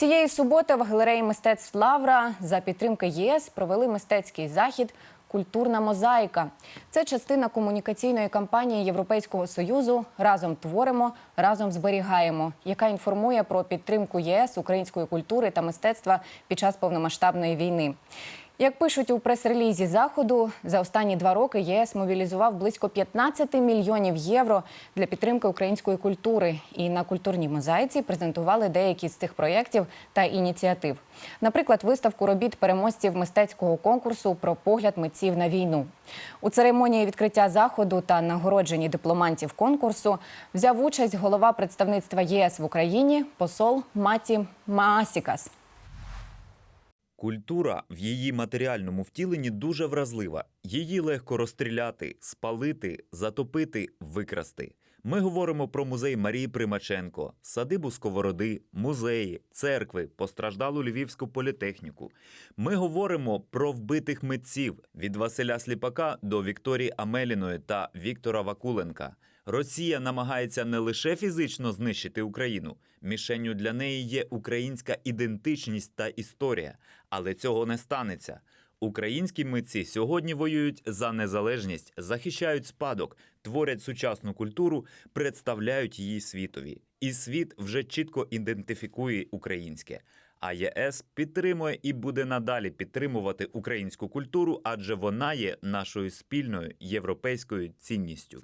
Цієї суботи в галереї мистецтв Лавра за підтримки ЄС провели мистецький захід Культурна мозаїка. Це частина комунікаційної кампанії Європейського союзу Разом творимо, разом зберігаємо, яка інформує про підтримку ЄС української культури та мистецтва під час повномасштабної війни. Як пишуть у прес-релізі заходу, за останні два роки ЄС мобілізував близько 15 мільйонів євро для підтримки української культури. І на культурній мозаїці презентували деякі з цих проєктів та ініціатив. Наприклад, виставку робіт переможців мистецького конкурсу про погляд митців на війну. У церемонії відкриття заходу та нагородженні дипломантів конкурсу взяв участь голова представництва ЄС в Україні посол Маті Маасікас. Культура в її матеріальному втіленні дуже вразлива. Її легко розстріляти, спалити, затопити, викрасти. Ми говоримо про музей Марії Примаченко, садибу Сковороди, музеї, церкви, постраждалу Львівську політехніку. Ми говоримо про вбитих митців від Василя Сліпака до Вікторії Амеліної та Віктора Вакуленка. Росія намагається не лише фізично знищити Україну. Мішенню для неї є українська ідентичність та історія, але цього не станеться. Українські митці сьогодні воюють за незалежність, захищають спадок, творять сучасну культуру, представляють її світові. І світ вже чітко ідентифікує українське. А ЄС підтримує і буде надалі підтримувати українську культуру, адже вона є нашою спільною європейською цінністю.